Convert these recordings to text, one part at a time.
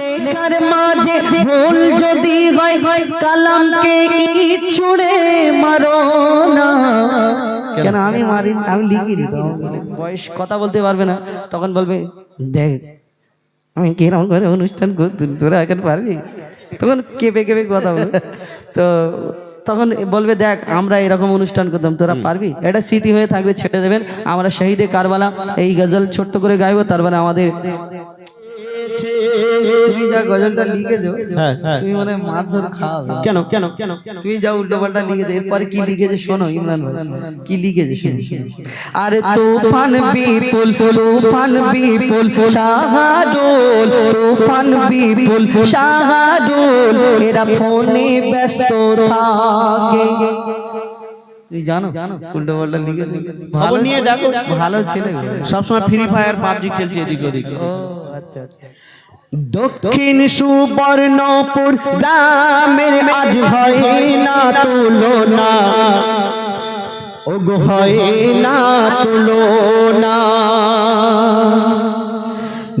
লেখার মাঝে ভুল যদি হয় কালামকে ইট ছুঁড়ে মারো না। কেন আমি মারি আমি লিখি দিই বয়স কথা বলতে পারবে না। তখন বলবে দেখ আমি কীরকম করে অনুষ্ঠান করছি তোরা এখন পারবি? তখন কেঁপে কেঁপে কথা বলবে তো তখন বলবে দেখ আমরা এরকম অনুষ্ঠান করতাম তোরা পারবি? এটা স্মৃতি হয়ে থাকবে ছেড়ে দেবেন। আমরা শহীদে কারবালা এই গজল ছোট্ট করে গাইবো তার মানে আমাদের তুমি যা গজলটা লিখেছো হ্যাঁ, হ্যাঁ। তুমি মানে মারধর খাও। কেন কেন কেন তুমি যা উল্টো পাল্টা লিখেছো এরপরে কি লিখেছে শোনো ইমরান ভাই? কি লিখেছে শোনো আরে তুফান বিপুল তুফান বিপুল শাহাদুল তুফান বিপুল শাহাদুল এরা ফোনে ব্যস্ত থাকে। তুই জানো উল্টো পাল্টা লিখেছে? খবর নিয়ে দেখো ভালো ছেলে। সবসময় ফ্রি ফায়ার পাবজি খেলছে এদিক ওদিক। দক্ষিণ সুবর্ণপুর গ্রামের আজ হয় না তুলনা। ওগো, হয় না তুলনা।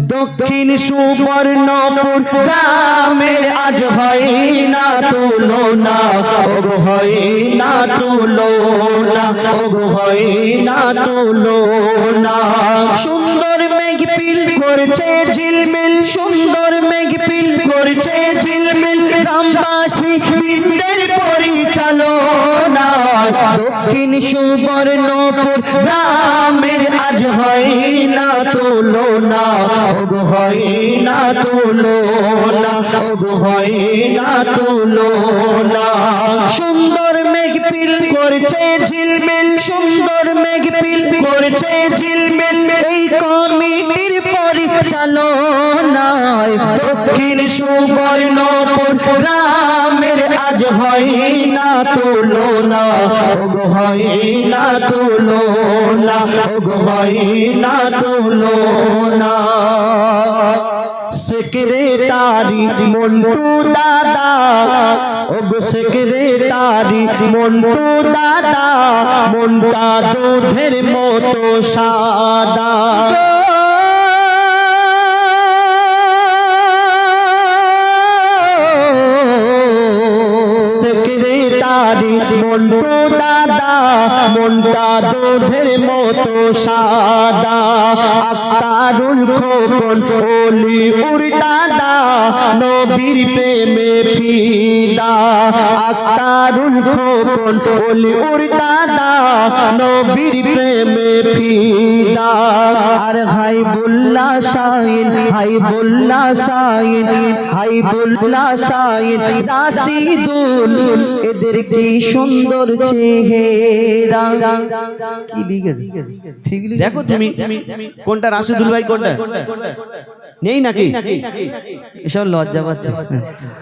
দক্ষিণ সুবর্ণপুর গ্রামের আজ হয় না তুলনা। ওগো, হয় না তুলনা। ওগো, হয় না তুলনা। সুন্দর মেঘ পিল করছে ঝিলমিল, সুন্দর মেঘ পিল করছে ঝিলমিল। গ্রামবাসী বৃন্দের পরিচালনা দক্ষিণ সুবর্ণপুর গ্রামের আজ হয় না তুলনা। ওগো হয় না তুলনা, ওগো হয় না তুলনা। সুন্দর মেঘ পিল করছে ঝিলমিল সুন্দর মেঘ পিল করছে ঝিলমিল। এই কমিটির পরিচালনায় দক্ষিণ সুবর্ণপুর গ্রামের আজ হয় না তুলনা। ওগো হয় না তুলনা। ওগো হয় না তুলনা। সেক্রেটারি মন্টু দাদা। ওগো সেক্রেটারি মন্টু দাদা মনটা দুধের মতো সাদা। সেক্রেটারি মন্টু মনটা দুধের মতো সাদা, আক্তারুল খোকন ওলি উর দাদা নবীর প্রেমে ফিদা, আক্তারুল খোকন ওলি উর দাদা নবীর প্রেমে ফিদা। আর হাই বুল্লা শাহিন হাই বুল্লা শাহিন হাই বুল্লা শাহিন, রাশিদুল, এদের কি সুন্দর চেহারা। কি লিখেছে ঠিক দেখো তুমি কোনটা রাশিদুল ভাই কোনটা নেই নাকি এসব লজ্জা পাচ্ছে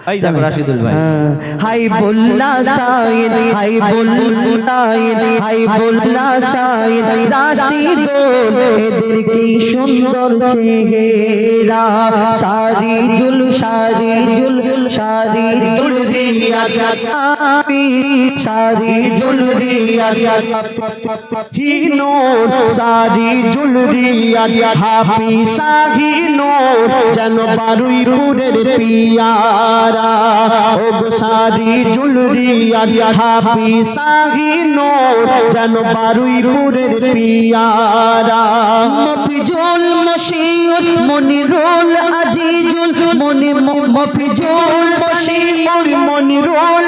এই দেখো রাশিদুল ভাই হ্যাঁ, হাই বল্লা সাইন হাই বল্লাইন হাই বল্লা সাইন রাশিদুল এদের কি সুন্দর চেহারা সারি জুল সারি জুল সারি জুল আমি সারি জুল রিয়াত হিনোর সারি জুল রিয়াত হাফি সাহিনোর যেন বারুইপুরের পিয়ারা। ও সারি জুলরিয়া হাফি সাহিনোর যেন বারুইপুরের পিয়ারা। মফিজুল মশিউর, মনিরুল আজিজুল, মনি মফিজুল মশিউর, মনিরুল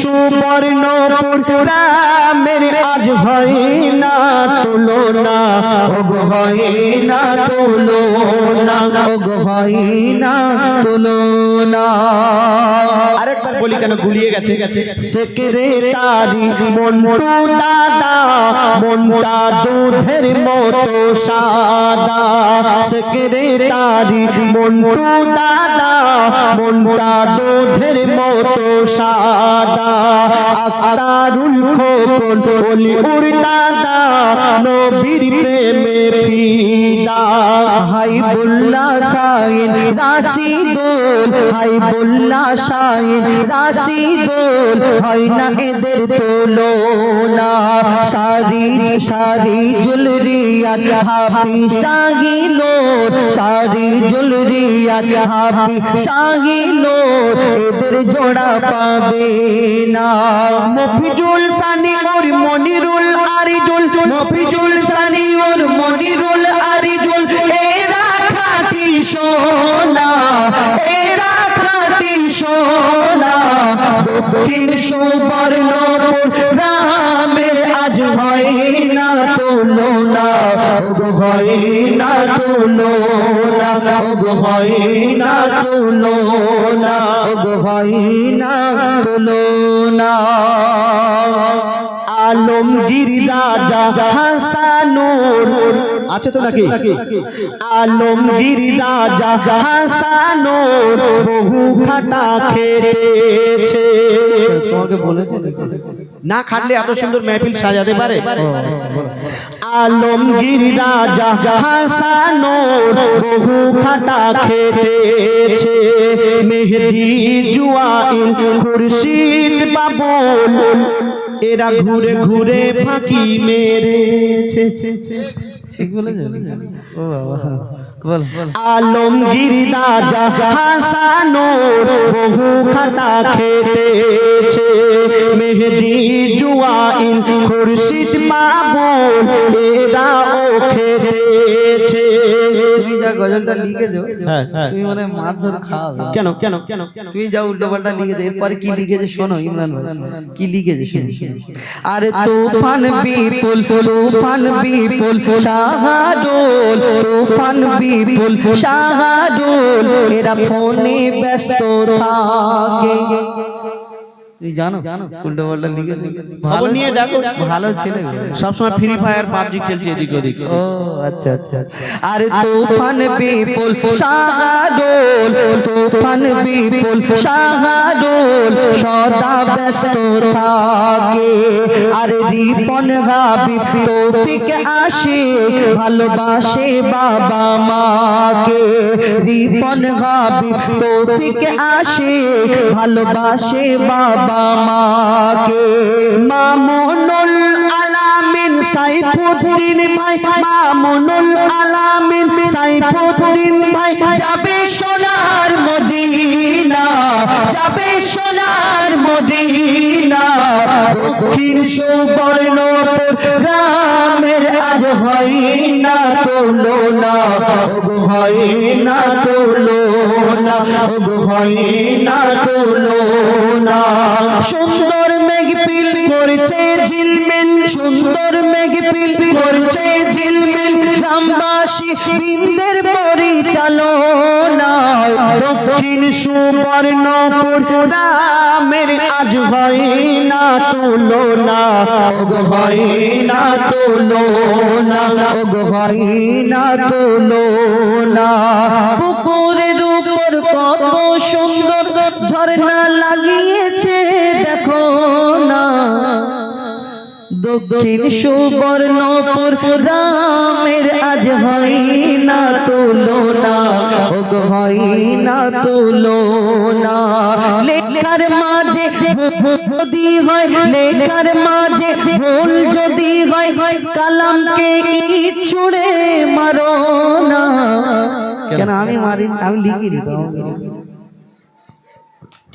সুবর্ণপুর রামের আজ হয় না ওগ হয় না ওগ হয় না আরেকবার বলি কেন গুলিয়ে গেছে গেছে? সেক্রেটারি মন্টু দাদা মনটা দুধের মতো সাদা। সেক্রেটারি মন্টু দাদা মনটা দুধের মতো সাদা। আক্তারুল খোকন বলি উর দাদা নবীর প্রেমে ফিদা হাই বুল্লা শাইন রাশিদুল হাই বুল্লা শাইন রাশিদুল, হয় না এদের তুলনা? সারি সারি জুলরিয়াত হাফি শাহিনোর সারি জুলরিয়াত হাফি শাহিনোর, এদের জোড়া পাবে না। মফিজুল সানি ওর মনিরুল আরিজুল, মফিজুল সানি ওর মনিরুল আরিজুল সোনা এরা খাটি সোনা। দক্ষিণ সুবর্ণপুর রামের আজ হয় না তুলনা। ওগ হয় না তুলনা, ওগ হয় না তুলনা, ওগ হয় না তুলনা। আলমগীর রাজা হাসানুর। আছে তো নাকি? আলমগীর রাজা হাসানুর বহু খাটা খেটেছে। তোমাকে বলেছে না খাটলে এত সুন্দর মেহফিল সাজাতে পারে? আলমগীর রাজা হাসানুর বহু খাটা খেটেছে। মেহেদি জুয়াইল খুরশিদ বাবুল এরা ঘুরে ঘুরে ফাঁকি মেরেছে। ঠিক বলেছে ও বাবা। বল বল। আলমগীর রাজা হাসানুর বহু খাটা খেটেছে। মেহেদি জুয়াইল খুরশিদ বাবুল খেটেছে। তুমি যা গজলটা লিখেছো? হ্যাঁ, হ্যাঁ। তুমি মানে মারধর খাওয়াবে কেন কেন কেন কেন? তুমি যা উল্টো পাল্টা লিখেছো এরপরে কি লিখেছে? শোনো ইমরান ভাই। কি লিখেছে শোনো? আরে তুফান বিপুল তুফান বিপুল শাহাদুল তুফান বিপুল শাহাদুল। এরা ফোনে ব্যস্ত থাকে। তুমি জানো? উল্টো পাল্টা লিখেছে? খবর নিয়ে দেখো ভালো ছেলে। সবসময় ফ্রি ফায়ার পাবজি খেলছে এদিক ওদিক। ও আচ্ছা আচ্ছা। আরে তুফান বিপুল শাহাদুল তুফান বিপুল শাহাদুল সদা ব্যস্ত থাকে। আরে রিপন হাবিব তৌফিক আসে ভালোবাসে বাবা মাকে। রিপন হাবিব তৌফিক আসে ভালোবাসে বাবা মাকে মামুনুল আলামিন সাইফুদ্দিন ভাই, মামুনুল আলামিন সাইফুদ্দিন ভাই, যাবে সোনার মদিনা, যাবে সোনার মদিনা, দক্ষিণ সুবর্ণপুর আজ হয় না তুলনা, ওগ হয় না তুলনা, ওগ হয় না তুলনা। সুন্দর মেঘ পিল করছে ঝিলমিল, সুন্দর মেঘ পিল করছে ঝিলমিল। গ্রামবাসী বৃন্দের পরিচালনা দক্ষিণ সুবর্ণপুর রামের আজ হয় না তুলনা। ওগ হয় না তুলনা, ওগ হয় না তুলনা। পুকুরের উপর কত সুন্দর ঝর্ণা লাগিয়েছে, দেখো না। দক্ষিণ সুবর্ণপুর রামের আজ হয় না তুলনা। ওগ, হয় না তুলনা। লেখার মাঝে যদি হয়, লেখার মাঝে ভুল যদি হয়, কালামকে ইট ছুঁড়ে মারো না। কেন? আমি মারি, আমি লিখিনি তো।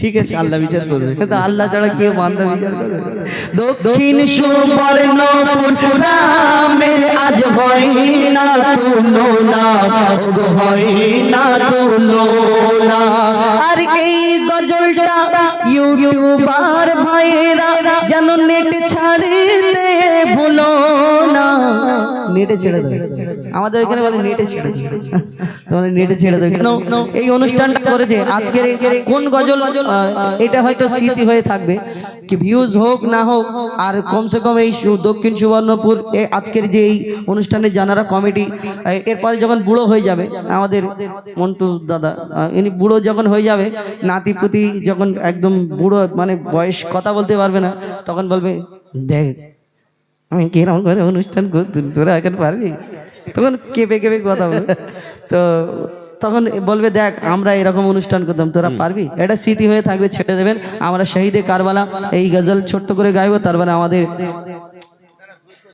ঠিক আছে আল্লাহ বিচার করবে। কিন্তু আল্লাহ ছাড়া কেউ বান্ধব বিচার করবে না। দক্ষিণ সুবর্ণপুর রামের আজ হয় না তুলনা ওগো হয় না তুলনা আর এই গজলটা ইউটিউবার ভাইরা যেন নেট ছাড়িতে ভুলো না। নেটে ছেড়ে আমাদের এখানে বলে নেটে ছেড়ে তোমার নেটে ছেড়ে দাও। কেন এই অনুষ্ঠানটা করেছে। আজকের কোন গজল এটা হয়তো স্মৃতি হয়ে থাকবে। কি ভিউজ হোক না হোক আর কমসে কম এই সু- দক্ষিণ সুবর্ণপুর এ আজকের যে এই অনুষ্ঠানে জানারা কমিটি এরপরে যখন বুড়ো হয়ে যাবে আমাদের মন্টু দাদা ইনি বুড়ো যখন হয়ে যাবে নাতি পুতি যখন একদম বুড়ো মানে বয়স কথা বলতে পারবে না তখন বলবে দেখ আমি কীরকম করে অনুষ্ঠান করতুম তোরা এখন পারবি? তখন কেঁপে কেঁপে কথা বলবে তো তখন বলবে দেখ আমরা এরকম অনুষ্ঠান করতাম তোরা পারবি? এটা স্মৃতি হয়ে থাকবে ছেড়ে দেবেন। আমরা শহীদে কারবালা এই গজল ছোট্ট করে গাইবো তারপরে আমাদের